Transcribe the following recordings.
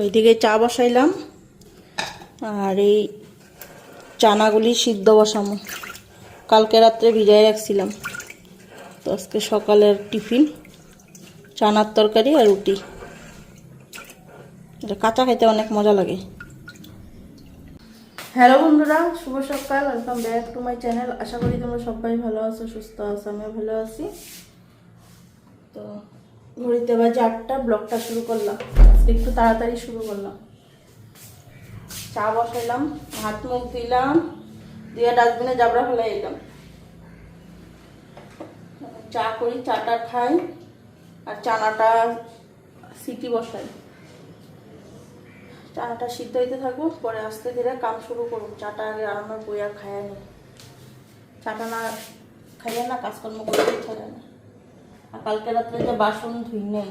ওইদিকে চা বসাইলাম। আর এই চানাগুলি সিদ্ধ বসামো কালকে রাত্রে ভিজাই রাখছিলাম। তো আজকে সকালের টিফিন, চানার তরকারি আর রুটি। কাঁচা খাইতে অনেক মজা লাগে। হ্যালো বন্ধুরা, শুভ সকাল। Welcome back to my channel আশা করি তোমরা সবাই ভালো আছো, সুস্থ আছো, আমিও ভালো আছি। তো ঘড়িতে বাজে আটটা, ব্লগটা শুরু করলাম। আজকে একটু তাড়াতাড়ি শুরু করলাম। চা বসাইলাম হাত মুখ দিলাম দিয়ে ডাস্টবিনে জাবড়া ফেলাই এলাম চা করি, চাটা খাই, আর চানাটা সিটি বসাই। চানাটা সিদ্ধ হইতে থাকব পরে আস্তে ধীরে কাম শুরু করব। চাটা আগে আরামে বইয়া খাইয়া নি চাটা না খাইয়া না কাজকর্ম করতে ইচ্ছা যায় না। আর কালকে রাত্রে যে বাসন ধুই নেই,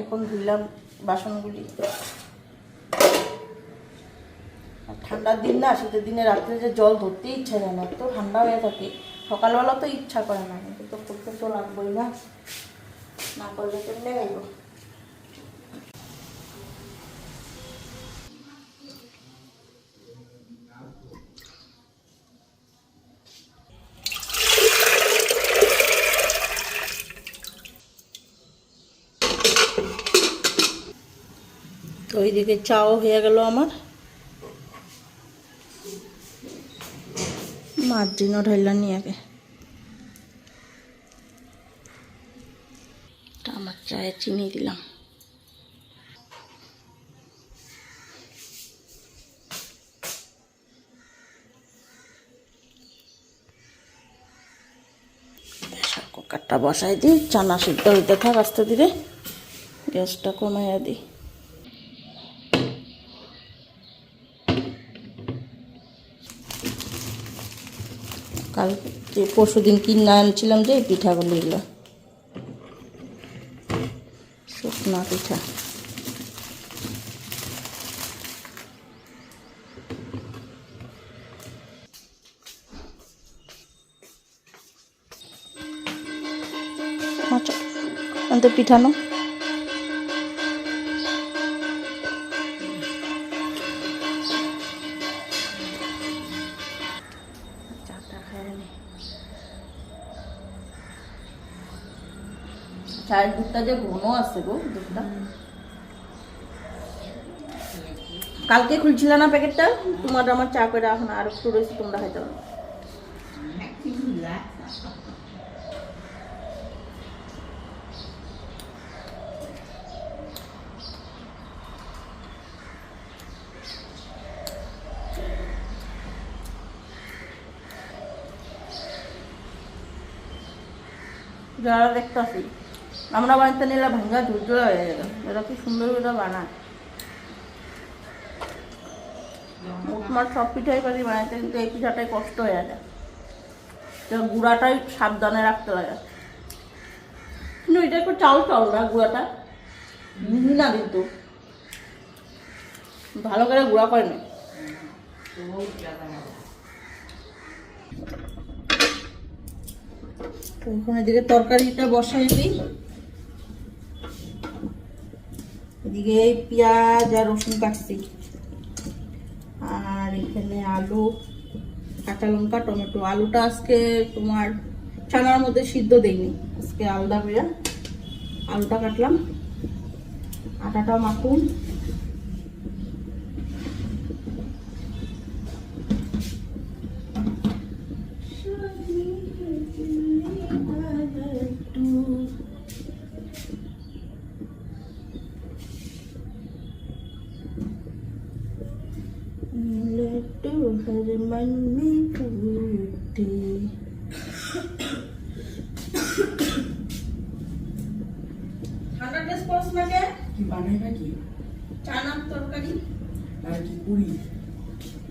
এখন ধুইলাম বাসনগুলি। আর ঠান্ডার দিন না, শীতের দিনে রাত্রে যে জল ধরতে ইচ্ছা যায় না তো ঠান্ডা হয়ে থাকে। সকালবেলা তো ইচ্ছা করে না, কিন্তু তো করতে তো লাগবোই না। না করলে কেমনে গাইব ওইদিকে চাও হয়ে গেল আমার। মার্জিনও ঢাইলা নিয়ে আগে। আমার চায়ে চিনি দিলাম। কুকারটা বসাই দিই, চানা সিদ্ধ হইতে থাক আস্তে ধীরে। গ্যাসটা কমাইয়া দিই। কাল যে পরশু দিন কিনে আনছিলাম যে এই পিঠাগুলো এগুলো শুকনা পিঠা। আচ্ছা পিঠানো চায়ের দুধটা যে ঘন আছে গো দুধটা। কালকে খুলছিল না প্যাকেটটা? তোমার আমার চা করে এখন আর একটু রয়েছে তোমরা পারো। যারা দেখতেছি। আমরা বাড়িতে নিলে ভাঙ্গা ঝুলঝুলা হয়ে গেল এরা কি সুন্দর করে বানায়। তোমার সব পিঠাই পারি বানাইতে, কিন্তু এই পিঠাটাই কষ্ট হয়ে যায়। তো গুঁড়াটাই সাবধানে রাখতে লাগে কিন্তু এটা একটু চাল চাল না গুঁড়াটা? মিহি না কিন্তু। ভালো করে গুঁড়া করে না। তো তরকারিটা বসাই দিই। এদিকে পেঁয়াজ আর রসুন কাটছি। আর এখানে আলু, কাঁচা লঙ্কা, টমেটো। আলুটা আজকে তোমার চানার মধ্যে সিদ্ধ দেয়নি আজকে আলাদা করে আলুটা কাটলাম। আটাটা মাখুন। কি বানাইবা কি চানার তরকারি আর কি পুরি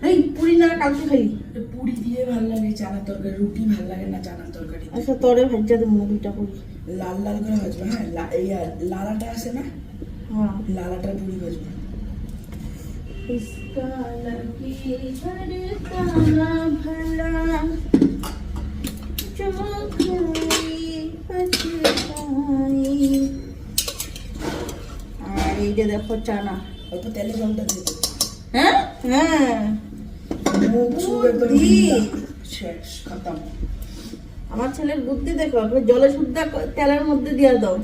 এই পুরি না কালকে খাই এ পুরি দিয়ে ভাল লাগে চানা তরকারি রুটি ভাল লাগে না চানার তরকারি আচ্ছা তোরে ভাজ্যা দেবো না দুইটা পুরি লাল লাল করে ভাজবা হ্যাঁ লা- এই আর লালাটা আছে না হ্যাঁ লালাটা পুরি ভাজবা इसका लगी धड़कना भला जो कोई पछताई আর এই যে দেখো চানা। অল্প তেলে জলটা দিয়ে হ্যাঁ? হ্যাঁ। আমার ছেলের বুদ্ধি দেখো জলে শুদ্ধ তেলের মধ্যে দিয়ে দাও।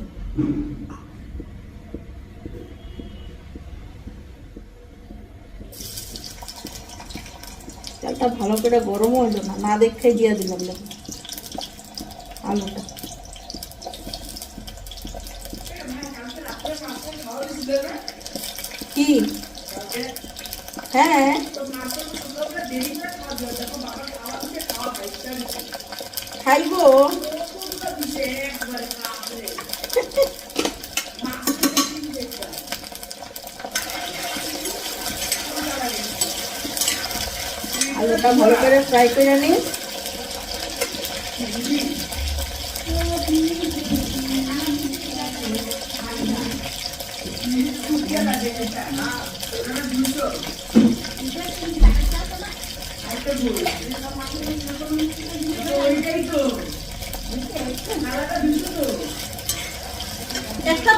তেলটা ভালো করে গরম হইল না না দেখে দিয়ে দিলাম আলুটা। কি? হ্যাঁ। খাইবো। আলুটা ভালো করে ফ্রাই করে নিই একটা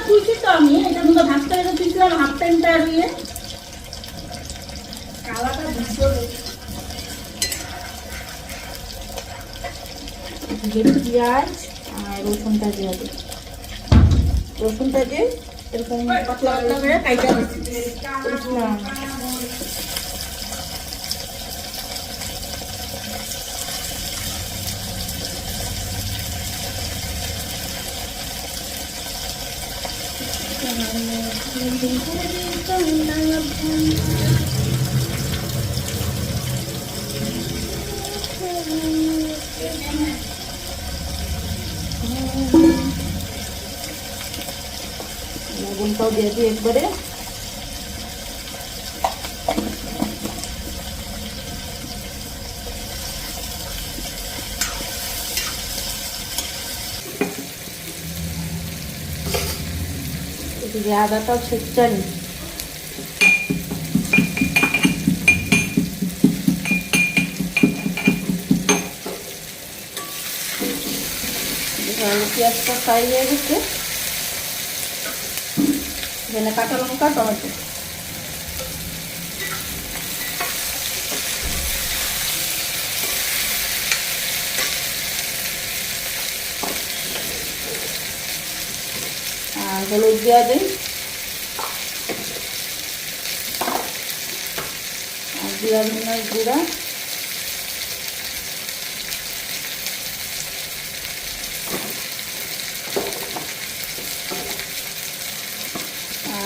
তুলছি তো আমি এটা মধ্যে ভাতটা এটা তুলছিলাম হাফ টাইমটা দিয়ে যে পেঁয়াজ আর রসুনটা দিয়ে রসুনটা দিয়ে এরকম পাতলা পাতলা করে কাইটা দিচ্ছি না লবণটাও দিয়ে দিই একবারে। এদিকে আদাটাও ছেঁচা নিই পেঁয়াজটা ফ্রাই হয়ে গেছে। এখানে কাঁচা লঙ্কা টমেটো। আর হলুদ দেওয়া দিই। আর জিরা ধনের গুঁড়া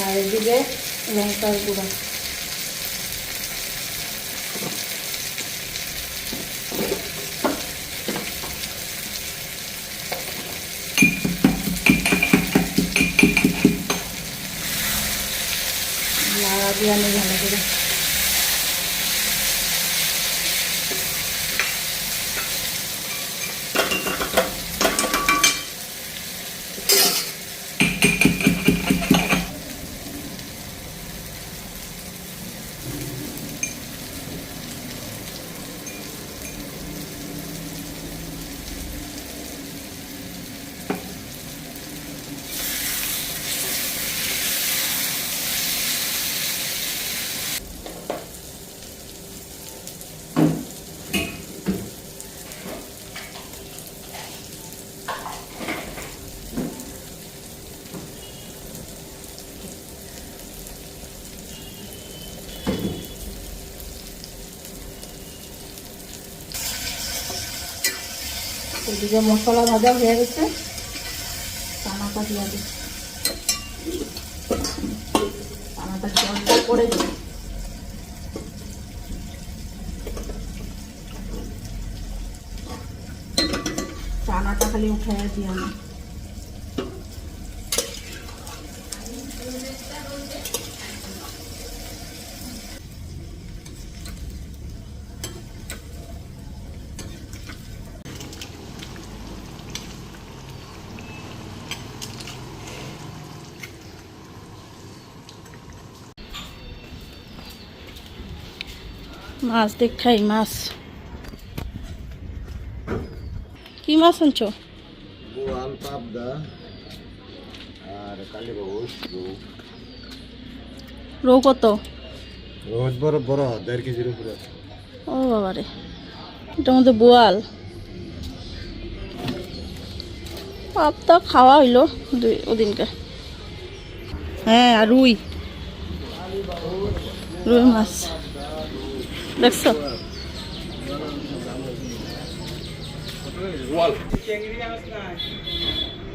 আর এদিকে লঙ্কার গুঁড়া। লাড়া দিয়ে আনি ভালো করে এদিকে মশলা ভাজা হয়ে গেছে, টানাটা দিয়ে দিচ্ছি টানাটা জল করে দিই। চানাটা খালি উঠে দিয়ে আমি। মাছ দেখাই মাছ। কি মাছ আনছো? বোয়াল পাবদা আর রৌ কত? রোজ বড় বড় দেড় কেজির উপরে। ও বাবারে এটার মধ্যে বোয়াল। পাপটা খাওয়া হইল দুই ওদিনকে। হ্যাঁ আর রুই। রুই মাছ। দেখছ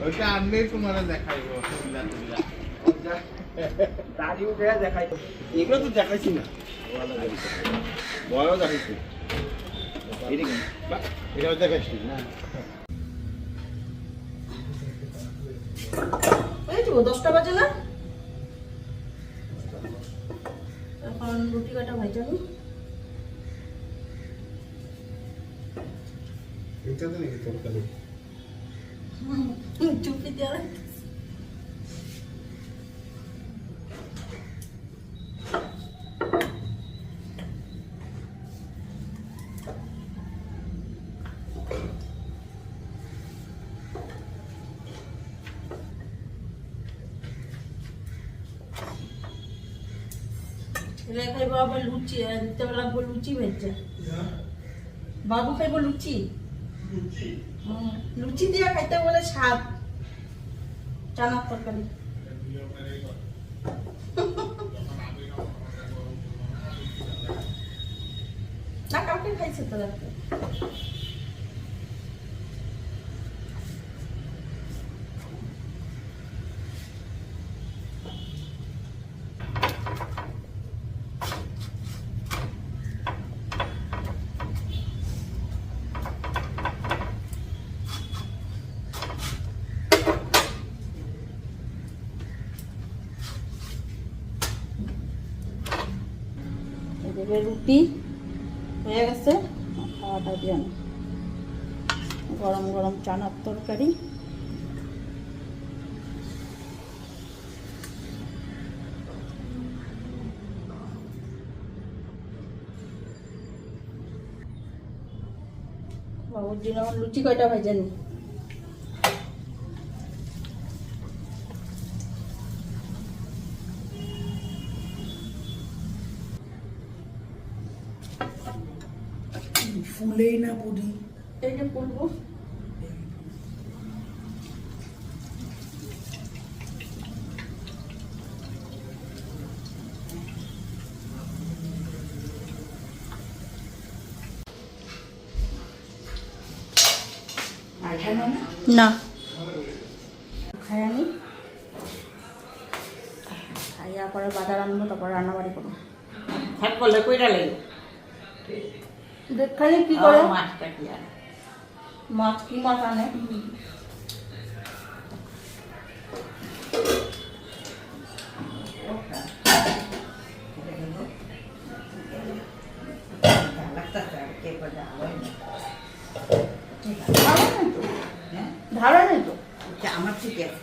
ওইটা আনলেই তোমার দেখাইব এগুলো তো দেখাইছি না। বড় দেখাইছি। এটাও দেখাইছি। না। দশটা বাজে না? এখন রুটি কাটা ভাইজানি এটা তো নাকি তরকারি চুপি দেওয়া এলে খাইব আবার লুচি আর দিতে লাগবো লুচি ভেজে বাবু খাইব লুচি। দিয়ে খাইতে বলে স্বাদ। চানার তরকারি। না কাউকে খাইছে তো রুটি হয়ে গেছে খাওয়াটা দিয়ে। গরম গরম চানার তরকারি বাবুর আমার লুচি কয়টা ভাইজানি ফুলেই না বুড়ি এই যে করব আঠানো না না খাই আমি খাইয়া পরে বাজার আনব তারপরে রান্নাবাড়ি করব থাক করলে কইরা লাগে দেখখানে কি করে? মাছটা কি আর? মাছ কি মাছ আনে? ধারা নেই তো। ধারা নেই তো। আমার ঠিক আছে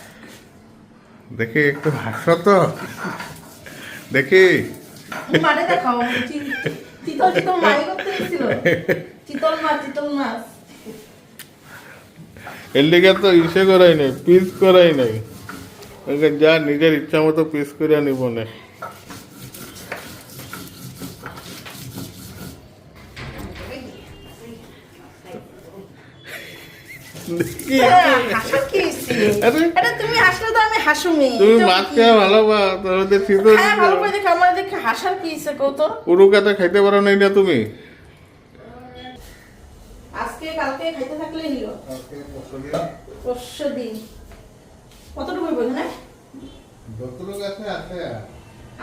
দেখি একটু হাসো তো। দেখি। মাঠে দেখাও চিতল চিতল মাই করতে চিতল মাছ চিতল মাছ। এর দিকে তো ইসে করাই নাই পিস করাই নাই। যা নিজের ইচ্ছা মতো পিস করে নিব না দেখি হ্যাঁ, হাসার কি হইছে? আরে। আরে তুমি হাসলে তো আমি হাসুমি। তুমি ভালো হ্যাঁ ভালো করে দেখে আমার দেখে হাসার কি তো? খাইতে পারো নাই না তুমি। আজকে কালকে খাইতে থাকলে নিও পরশু দিন কতটুকু হইব এখানে? যতটুকু আছে আছে।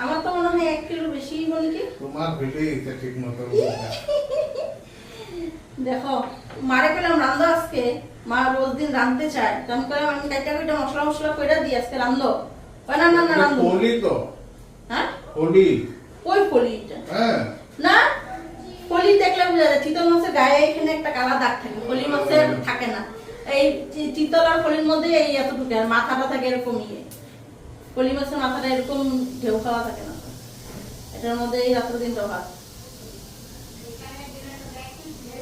আমার তো মনে হয় এক কিলো বেশি হইব নাকি? তোমার হইলেই ঠিক মতো দেখো মারে কইলাম রান্ধো আজকে। মা রোজ দিন রাঁধতে চায়। তো আমি কইলাম আমি কাইটা কইটা মশলা মশলা কইরা দিই আজকে রান্ধো কই না না না রান্ধো হোলি তো। হ্যাঁ? হোলি কই ফলিটা হ্যাঁ। না? ফলি দেখলে বোঝা যায় চিতল মাছের গায়ে এখানে একটা কালা দাগ থাকে ফলি মাছের থাকে না। এই চিতল আর ফলির মধ্যে এই এত ঢুকে আর মাথাটা থাকে এরকম ইয়ে ফলি মাছের মাথাটা এরকম ঢেউ খাওয়া থাকে না। এটার মধ্যে এই রাত্র দিন দুটো করে আনতে আজকে তুমি আজকে কীরকম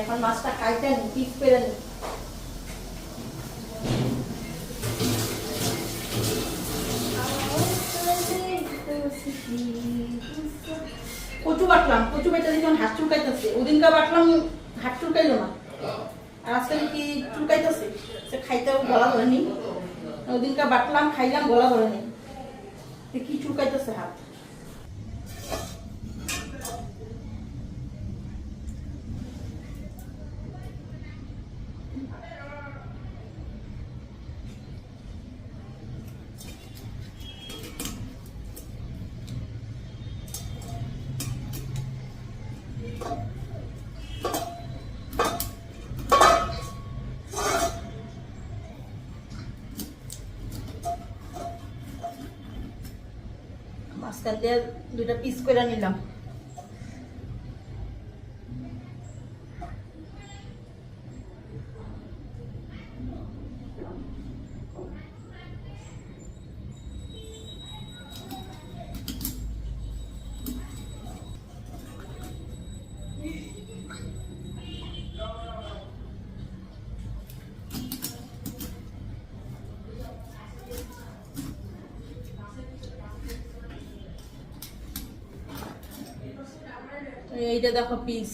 এখন মাছটা পিস কচু বাটলাম কচু বেটা দেখলাম হাত চুলকাইতেছে। ওদিনকা বাটলাম হাত চুলকাইলো না। আর আজকে কি চুলকাইতেছে সে খাইতেও গলা ধরেনি। ওদিনকা বাটলাম খাইলাম গলা ধরেনি। এ কি চুলকাইতেছে হাত। মাঝখান দিয়ে দুইটা পিস করে নিলাম। এইটা দেখো পিস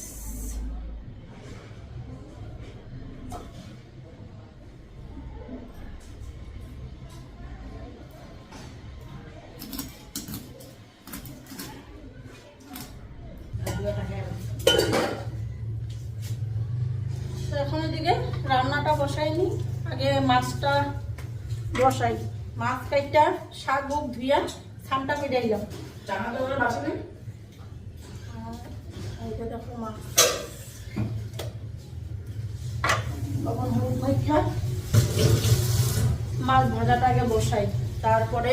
এখন এদিকে রান্নাটা বসাইনি, আগে মাছটা বসাই। মাছ কাইটা, শাক ধুইয়া ছানটা কেটে দিলাম জামা কাপড়ের বাসা নেই এইটা দেখো মাছ মাছ ভাজাটা আগে বসাই তারপরে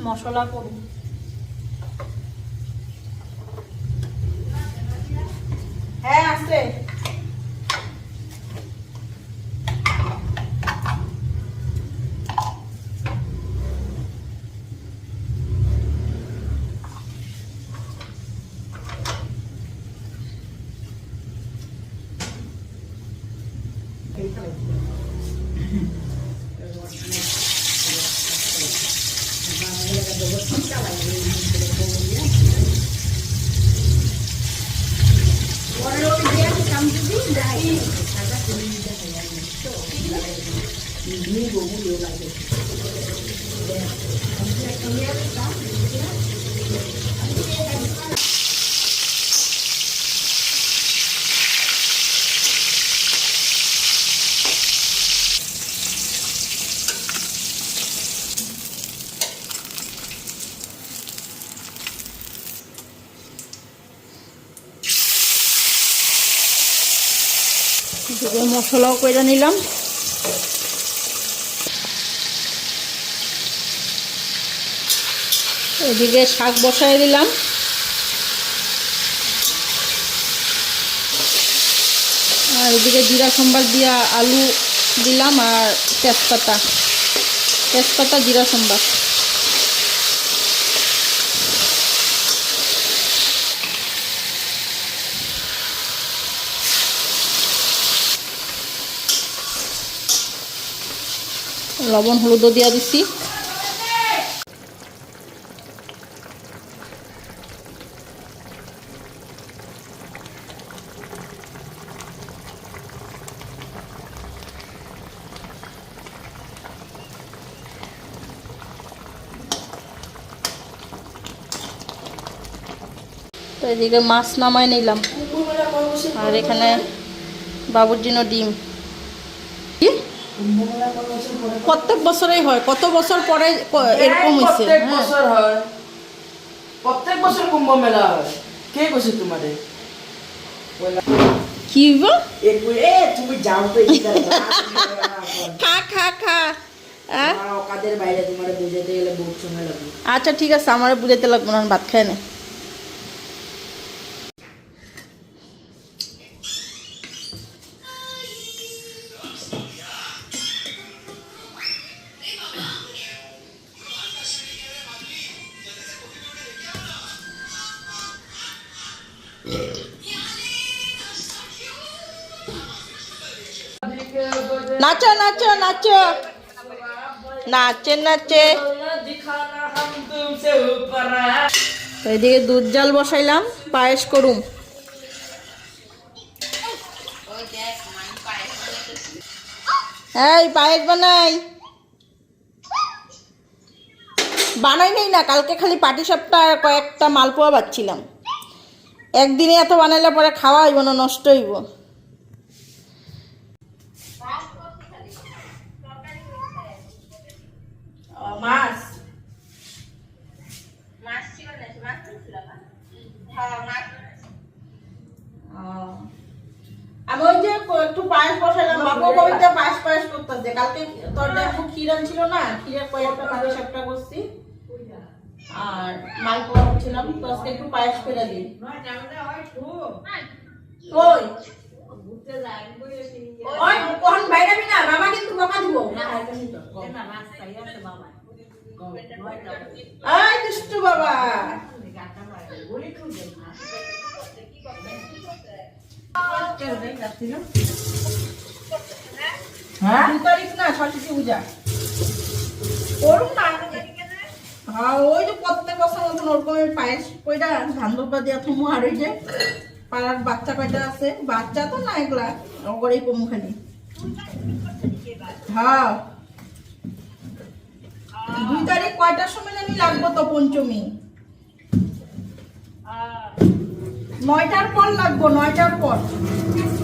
মশলা করব হ্যাঁ আছে এদিকে মশলাও করে নিলাম। এদিকে শাক বসাই দিলাম। আর এদিকে জিরা সম্বার দিয়া আলু দিলাম আর তেজপাতা। তেজপাতা, জিরা সম্বার। লবণ হলুদও দিয়া দিছি। এদিকে মাছ নামাই নিলাম। আর এখানে বাবুর জন্য ডিম। প্রত্যেক বছরেই হয় কত বছর পরে এরকম হয়েছে প্রত্যেক হ্যাঁ। বছর হয়। প্রত্যেক বছর কুম্ভ মেলা হয়। কে কইছে তোমারে? কি এ তুমি যাও তো খা খা খা আহ? আমার অকাদের বাইরে তোমারে বুঝাতে গেলে বহুত সময় লাগবে। আচ্ছা ঠিক আছে আমার বুঝাইতে লাগবো না ভাত খাই না। নাচে নাচে। এদিকে দুধ জাল বসাইলাম, পায়েস করুম। এই, পায়েস বানাই। বানাই নেই না, কালকে খালি পাটি সাপটা কয়েকটা মালপোয়া বাচ্ছিলাম। একদিনে এত বানাইলে পরে খাওয়া হইব না, নষ্ট হইব। মাছ। আমি ওই যে একটু পায়েস বসাইলাম বাবু কবিতা পায়েস পায়েস করতেছে। কালকে তোর দেখো ক্ষীর ছিল না? ক্ষীরের কয়েকটা করছি। আর মালপোয়া করছিলাম তো আজকে একটু পায়েস করে দিই। ওই ওই কখন বাইরে না? বাবা কিন্তু বকা দিব এই বাবা। হ্যাঁ? হ্যাঁ ওই প্রত্যেক বছর মতন ওরকমের পায়েস কইটা ধান পাড়ার বাচ্চা কয়টা আছে, বাচ্চা তো না এগুলা ওগরেই কমু খালি হ্যাঁ। দুই তারিখ কয়টার সময় জানি লাগবো তো পঞ্চমী? নয়টার পর লাগবো নয়টার পর।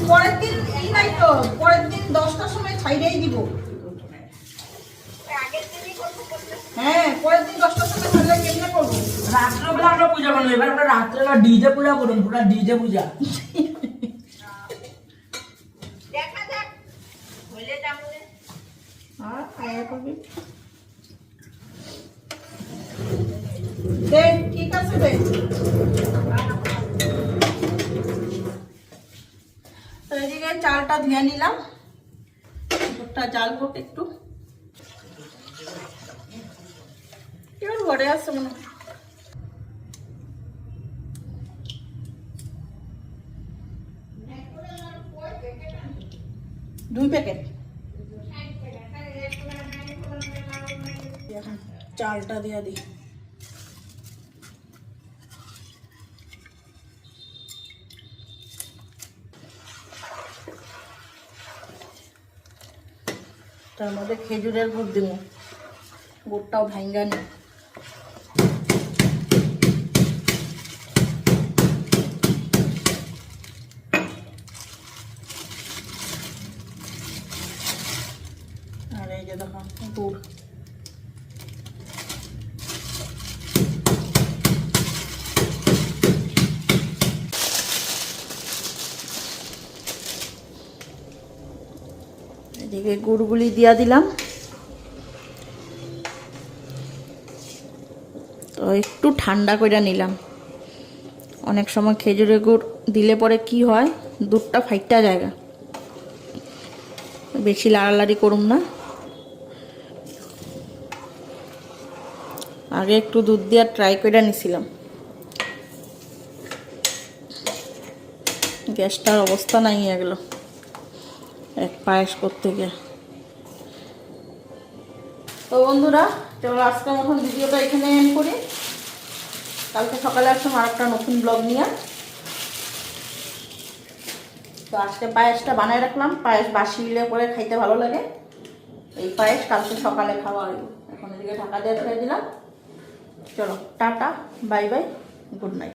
পরের দিন ই নাই তো পরের দিন দশটার সময় ছাইড়েই দিব। হ্যাঁ পরের দিন দশটার সময় ছাড়লে কেমনে করব? রাত্রেবেলা আমরা পূজা করব এবার আমরা রাত্রেবেলা ডিজে পূজা করুন পুরো ডিজে পূজা। হ্যাঁ খাইয়া করবি দে ঠিক আছে দে তো এদিকে চালটা ধুয়ে নিলাম। দুধটা জাল হোক একটু। এবার ঘরে আসছে মনে হয়। দুই প্যাকেট? এখন চালটা দিয়ে দিই। তার মধ্যে খেজুরের গুড় দিব গুড়টাও ভাঙ্গা নি আর এই যে দেখো গুড় এদিকে গুড়গুলি দিয়া দিলাম। তো একটু ঠান্ডা করে নিলাম। অনেক সময় খেজুরের গুড় দিলে পরে কি হয়, দুধটা ফাইটা জায়গা বেশি লাড়ালাড়ি করুম না। আগে একটু দুধ দিয়া ট্রাই করে নিছিলাম। গ্যাসটার অবস্থা নাই এগুলো এক পায়েস করতে গিয়ে। তো বন্ধুরা, চলো আজকের মতন ভিডিওটা এখানে এন্ড করি। কালকে সকালে আসলাম আর একটা নতুন ব্লগ নিয়ে। তো আজকে পায়েসটা বানায় রাখলাম। পায়েস বাসি হলে পরে খাইতে ভালো লাগে। এই পায়েস কালকে সকালে খাওয়া হইব এখন এদিকে ঢাকা দিয়ে ছেড়ে দিলাম। চলো, tata, bye bye, good night.